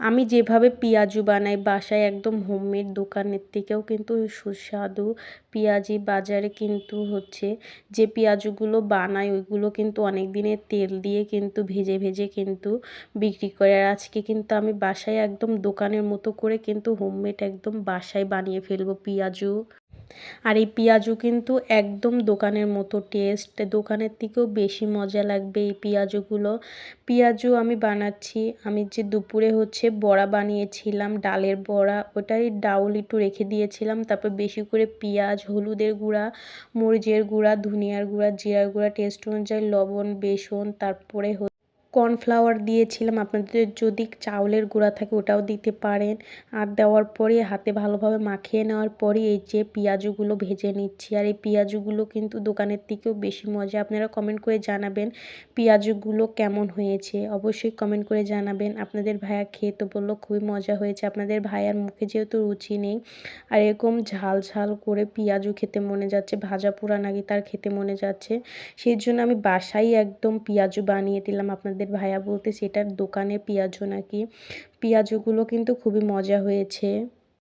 আমি যেভাবে পেঁয়াজু বানাই, বাসায় একদম হোমমেড দোকানের থেকেও কিন্তু সুস্বাদু পেঁয়াজি বাজারে কিন্তু হচ্ছে। যে পেঁয়াজুগুলো বানাই, ওইগুলো কিন্তু অনেক দিনের তেল দিয়ে কিন্তু ভেজে ভেজে কিন্তু বিক্রি করে। আর আজকে কিন্তু আমি বাসায় একদম দোকানের মতো করে কিন্তু হোমমেড একদম বাসায় বানিয়ে ফেলব পেঁয়াজু। আর এই পেঁয়াজু কিন্তু একদম দোকানের মতো টেস্ট দোকানের থেকেও বেশি মজা লাগবে এই পেঁয়াজুগুলো। পেঁয়াজু আমি বানাচ্ছি, আমি যে দুপুরে হচ্ছে বড়া বানিয়েছিলাম, ডালের বড়া, ওটাই ডাউল একটু রেখে দিয়েছিলাম, তারপর বেশি করে পেঁয়াজ, হলুদের গুঁড়া, মরিচের গুঁড়া, ধনিয়ার গুঁড়া, জিরার গুঁড়া টেস্ট অনুযায়ী লবণ, বেসন, তারপরে কর্নফ্লাওয়ার দিয়েছিলাম। আপনাদের যদি চাউলের গুঁড়া থাকে ওটাও দিতে পারেন। আর দেওয়ার পরে হাতে ভালোভাবে মাখিয়ে নেওয়ার পরে এই যে পেঁয়াজুগুলো ভেজে নিচ্ছি। আর এই পেঁয়াজুগুলো কিন্তু দোকানের থেকেও বেশি মজা। আপনারা কমেন্ট করে জানাবেন পেঁয়াজুগুলো কেমন হয়েছে। অবশ্যই কমেন্ট করে জানাবেন। আপনাদের ভাইয়া খেয়ে তো বলল খুবই মজা হয়েছে। আপনাদের ভাইয়ার মুখে যেহেতু রুচি নেই, আর এরকম ঝাল ঝাল করে পেঁয়াজু খেতে মনে যাচ্ছে, ভাজা পোড়া নাকি তার খেতে মনে যাচ্ছে। সেই জন্য আমি বাসাই একদম পেঁয়াজু বানিয়ে দিলাম। আপনাদের আপনাদের ভাইয়া বলতে সেটার দোকানে পেঁয়াজু নাকি পেঁয়াজুগুলো কিন্তু খুবই মজা হয়েছে।